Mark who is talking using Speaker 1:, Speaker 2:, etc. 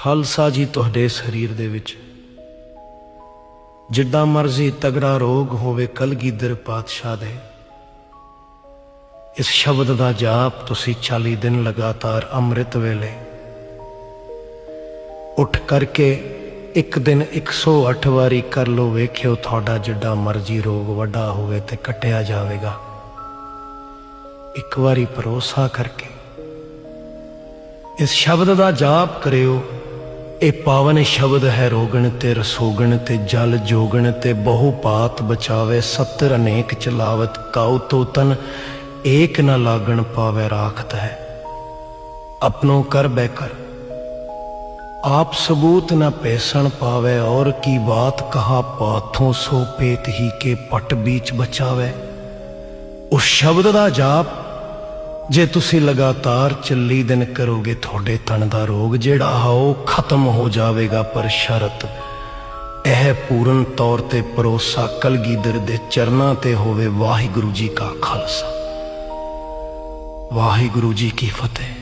Speaker 1: ਖਾਲਸਾ ਜੀ ਤੁਹਾਡੇ ਸਰੀਰ ਦੇ ਵਿੱਚ। ਜਿੱਦਾਂ ਮਰਜ਼ੀ ਤਗੜਾ ਰੋਗ ਹੋਵੇ, ਕਲਗੀਧਰ ਪਾਤਸ਼ਾਹ ਦੇ। ਇਸ ਸ਼ਬਦ ਦਾ ਜਾਪ ਤੁਸੀਂ 40 ਦਿਨ ਲਗਾਤਾਰ ਅੰਮ੍ਰਿਤ ਵੇਲੇ। ਉੱਠ ਕਰਕੇ ਇੱਕ ਦਿਨ 108 ਵਾਰੀ ਕਰ ਲੋ ਵੇਖਿਓ ਤੁਹਾਡਾ ਜਿੱਡਾ ਮਰਜ਼ੀ ਰੋਗ ਵੱਡਾ ਹੋਵੇ ਤੇ ਕੱਟਿਆ ਜਾਵੇਗਾ। ਇੱਕ ਵਾਰੀ ਭਰੋਸਾ ਕਰਕੇ। ਇਸ ਸ਼ਬਦ ਦਾ ਜਾਪ ਕਰਿਓ। ਇਹ ਪਾਵਨ ਸ਼ਬਦ ਹੈ ਰੋਗਣ ਤੇ ਰਸੋਗਣ ਤੇ ਜਲ ਜੋਗਣ ਤੇ ਬਹੁ ਪਾਤ ਬਚਾਵੇ, ਸਤਰ ਅਨੇਕ ਚਲਾਵਤ, ਕਾਉ ਤੋਤਨ ਏਕ ਨ ਲਾਗਣ ਪਾਵੇ ਰਾਖਤ ਹੈ। ਆਪਣੋ ਕਰ ਬੈ ਕਰ। ਆਪ ਸਬੂਤ ਨ ਪੈਸਣ ਪਾਵੇ, ਔਰ ਕੀ ਬਾਤ ਕਹਾ ਪਾਥੋਂ ਸੋ ਪੇਤ ਹੀ ਕੇ ਪਟ ਵਿੱਚ ਬਚਾਵੇ। ਉਸ ਸ਼ਬਦ ਦਾ ਜਾਪ ਜੇ ਤੁਸੀਂ ਲਗਾਤਾਰ ਚੱਲੀ ਦਿਨ ਕਰੋਗੇ ਤੁਹਾਡੇ ਤਣ ਦਾ ਰੋਗ, ਜਿਹੜਾ ਹੈ ਉਹ ਖਤਮ ਹੋ ਜਾਵੇਗਾ ਪਰ ਸ਼ਰਤ ਇਹ ਪੂਰਨ ਤੌਰ ਤੇ ਭਰੋਸਾ ਕਲਗੀਧਰ ਦੇ ਚਰਨਾਂ ਤੇ ਹੋਵੇ। ਵਾਹਿਗੁਰੂ ਜੀ ਕਾ ਖਾਲਸਾ। ਵਾਹਿਗੁਰੂ ਜੀ ਕੀ ਫਤਿਹ।